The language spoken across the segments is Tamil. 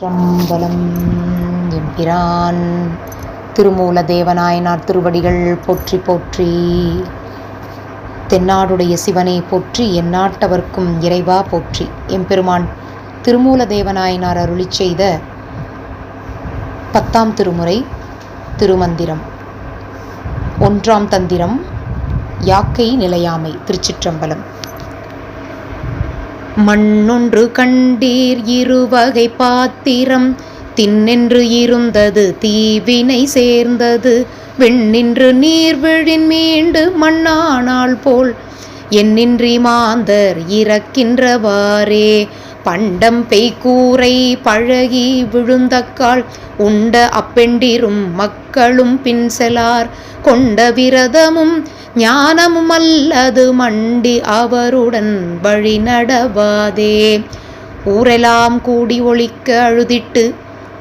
சம்பலம் என்கிறான். திருமூல தேவநாயனார் திருவடிகள் போற்றி போற்றி தென்னாடுடைய சிவனை போற்றி எந்நாட்டவர்க்கும் இறைவா போற்றி. எம்பெருமான் திருமூல தேவநாயனார் அருளி செய்த பத்தாம் திருமுறை திருமந்திரம். ஒன்றாம் தந்திரம் யாக்கை நிலையாமை திருச்சிற்றம்பலம். மண்ணொன்று கண்டீர் இருவகை பாத்திரம் தின்னென்று இருந்தது தீவினை சேர்ந்தது. வெண்ணின்று நீர்விழின் மீண்டு மண்ணானாள் போல் என்னின்றி மாந்தர் இறக்கின்றவாறே. பண்டம் பெய்கூரை பழகி விழுந்தக்கால் உண்ட அப்பெண்டிரும் மக்களும் பின்செலார் கொண்ட விரதமும் ஞானமும் அல்லது மண்டி அவருடன் வழி நடவாதே. ஊரெலாம் கூடி ஒழிக்க அழுதிட்டு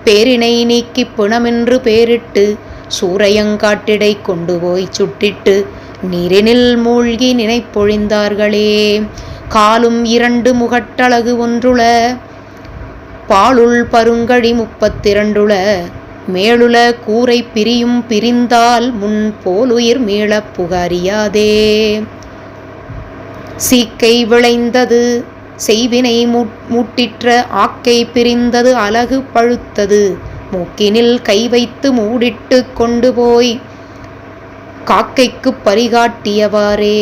பேரினை நீக்கி பிணமென்று பேரிட்டு சூரையங்காட்டிடை கொண்டு போய் சுட்டிட்டு நீரினில் மூழ்கி நினைப்பொழிந்தார்களே. காலும் இரண்டு முகட்டழகு ஒன்றுள பாலுள் பருங்கழி முப்பத்திரண்டுள மேலுல கூரை பிரியும் பிரிந்தால் முன் போலுயிர் மீளப் புகாரியாதே சீக்கை விளைந்தது செய்வினை மூட்டிற்ற ஆக்கை பிரிந்தது அலகு பழுத்தது மூக்கினில் கை வைத்து மூடிட்டு கொண்டு போய் காக்கைக்கு பரிகாட்டியவாறே.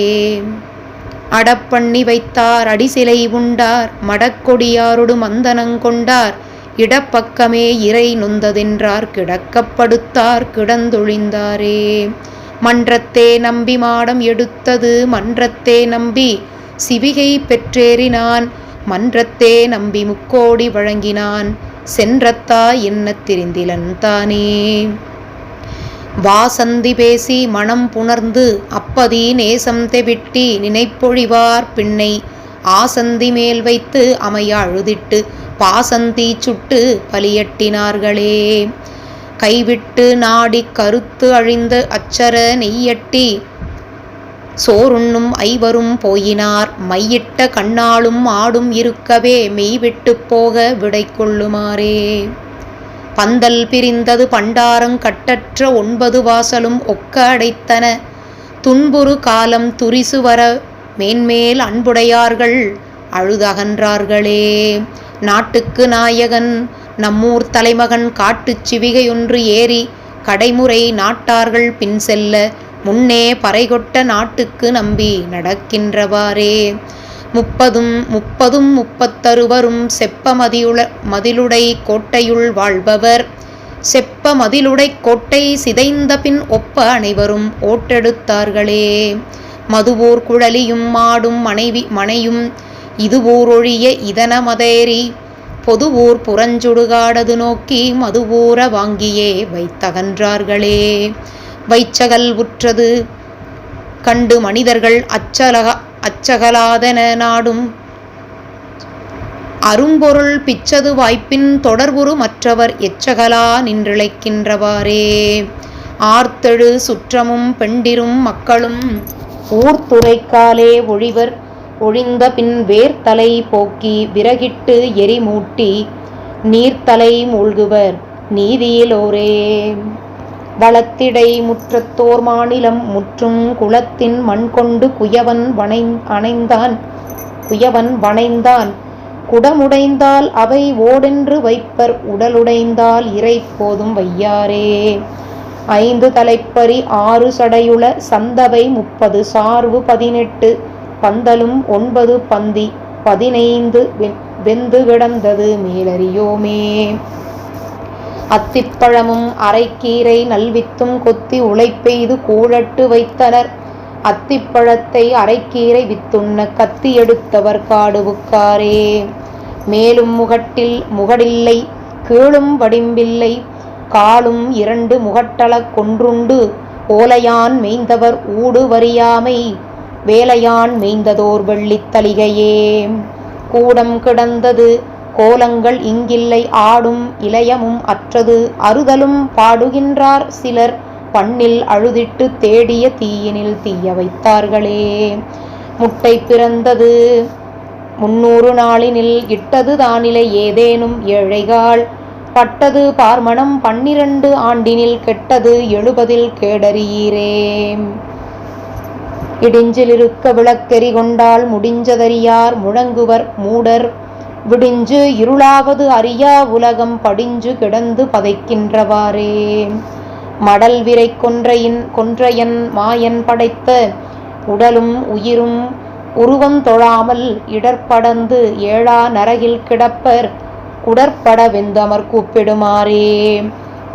அடப்பண்ணி வைத்தார் அடிசிலை உண்டார் மடக்கொடியாரொடு மந்தனங்கொண்டார் இடப்பக்கமே இறை நொந்ததென்றார் கிடக்கப்படுத்தார் கிடந்தொழிந்தாரே. மன்றத்தே நம்பி மாடம் எடுத்தது மன்றத்தே நம்பி சிவிகை பெற்றேறினான் மன்றத்தே நம்பி முக்கோடி வழங்கினான் சென்றத்தா என்ன திரிந்திலன் தானே. வாசந்தி பேசி மனம் புணர்ந்து அப்பதி நேசம் தெவிட்டி நினைப்பொழிவார் பின்னை. ஆசந்தி மேல் வைத்து அமைய அழுதிட்டு பாசந்தி சுட்டு பலியட்டினார்களே. கைவிட்டு நாடி கருத்து அழிந்த அச்சர நெய்யட்டி சோறுண்ணும் ஐவரும் போயினார். மையிட்ட கண்ணாலும் ஆடும் இருக்கவே மெய்விட்டு போக விடை கொள்ளுமாறே. பந்தல் பிரிந்தது பண்டாரங் கட்டற்ற ஒன்பது வாசலும் ஒக்க அடைத்தன. துன்புறு காலம் துரிசு வர மேன்மேல் அன்புடையார்கள் அழுதகன்றார்களே. நாட்டுக்கு நாயகன் நம்மூர் தலைமகன் காட்டுச் சிவிகையொன்று ஏறி கடைமுறை நாட்டார்கள் பின் செல்ல முன்னே பறைகொட்ட நாட்டுக்கு நம்பி நடக்கின்றவாறே. முப்பதும் முப்பதும் முப்பத்தருவரும் செப்ப மதியுள மதிலுடை கோட்டையுள் வாழ்பவர். செப்ப மதிலுடை கோட்டை சிதைந்த பின் ஒப்ப அனைவரும் ஓட்டெடுத்தார்களே. மதுவோர் குழலியும் மாடும் மனைவி மனையும் இதுவோரொழிய இதன மதேறி. பொதுவோர் புறஞ்சுடுகாடது நோக்கி மதுவோர வாங்கியே வைத்தகன்றார்களே. வைச்சகல் உற்றது கண்டு மனிதர்கள் அச்சலக அச்சகலாதன நாடும். அரும்பொருள் பிச்சது வாய்ப்பின் தொடர்புறு மற்றவர் எச்சகலா நின்றிழைக்கின்றவாறே. ஆர்த்தெழு சுற்றமும் பெண்டிரும் மக்களும் ஊர்த்துறைக்காலே ஒழிவர் ஒழிந்த பின் வேர்த்தலை போக்கி விறகிட்டு எரிமூட்டி நீர்த்தலை மூழ்குவர் நீதியிலோரே. வளத்திடை முற்றத்தோர் மாநிலம் முற்றும் குளத்தின் மண் கொண்டு குயவன் வனை அணைந்தான். குயவன் வனைந்தான் குடமுடைந்தால் அவை ஓடென்று வைப்பர் உடலுடைந்தால் இறை போதும் வையாரே. ஐந்து தலைப்பரி ஆறு சடையுள சந்தவை முப்பது சார்பு பதினெட்டு பந்தலும் ஒன்பது பந்தி பதினைந்து வெந்து கிடந்தது மேலறியோமே. அத்திப்பழமும் அரைக்கீரை நல்வித்தும் கொத்தி உழைப்பெய்து கூழட்டு வைத்தனர். அத்திப்பழத்தை அரைக்கீரை வித்துண்ண கத்தி எடுத்தவர் காடுவுக்காரே. மேலும் முகட்டில் முகடில்லை கீழும் வடிம்பில்லை. காலும் இரண்டு முகட்டள கொன்றுண்டு ஓலையான் மெய்ந்தவர் ஊடு வரியாமை. வேலையான் மெய்ந்ததோர் வெள்ளித்தளிகையே கூடம் கிடந்தது கோலங்கள் இங்கில்லை ஆடும் இளையமும் அற்றது அறுதலும் பாடுகின்றார் சிலர் பண்ணில் அழுதிட்டு தேடிய தீயினில் தீய வைத்தார்களே. முட்டை பிறந்தது முன்னூறு நாளினில் இட்டது தானிலை ஏதேனும் ஏழைகாள் பட்டது பார்மணம் பன்னிரண்டு ஆண்டினில் கெட்டது எழுபதில் கேடறியீரே. இடிஞ்சிலிருக்க விளக்கெறி கொண்டால் முடிஞ்சதறியார் முழங்குவர் மூடர் விடிஞ்சு இருளாவது அறியா உலகம் படிஞ்சு கிடந்து பதைக்கின்றவாறே. மடல் விரை கொன்றையின் கொன்றையன் மாயன் படைத்த உடலும் உயிரும் உருவம் தொழாமல் இடர்படந்து ஏழா நரகில் கிடப்பர் உடற்பட வெந்தமர் கூப்பிடுமாறே.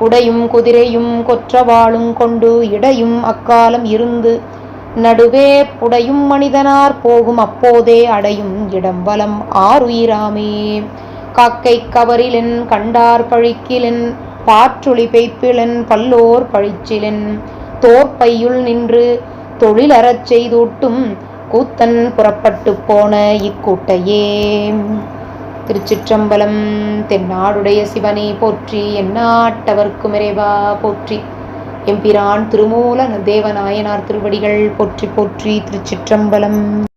குடையும் குதிரையும் கொற்றவாளும் கொண்டு இடையும் அக்காலம் இருந்து நடுவே புடையும் மனிதனார் போகும் அப்போதே அடையும் இடம் வலம் ஆறுயிராமே. காக்கை கவரிலென் கண்டார் பழிக்கிலென் பாற்றொளி பெய்ப்பிலன் பல்லோர் பழிச்சிலென். தோற்பையுள் நின்று தொழிலறச் செய்தூட்டும் கூத்தன் புறப்பட்டு போன இக்கூட்டையே. திருச்சிற்றம்பலம் தென்னாடுடைய சிவனை போற்றி எந்நாட்டவர்க்கும் இறைவா போற்றி. எம்பிரான் திருமூல தேவநாயனார் திருவடிகள் போற்றி போற்றி திருச்சிற்றம்பலம்.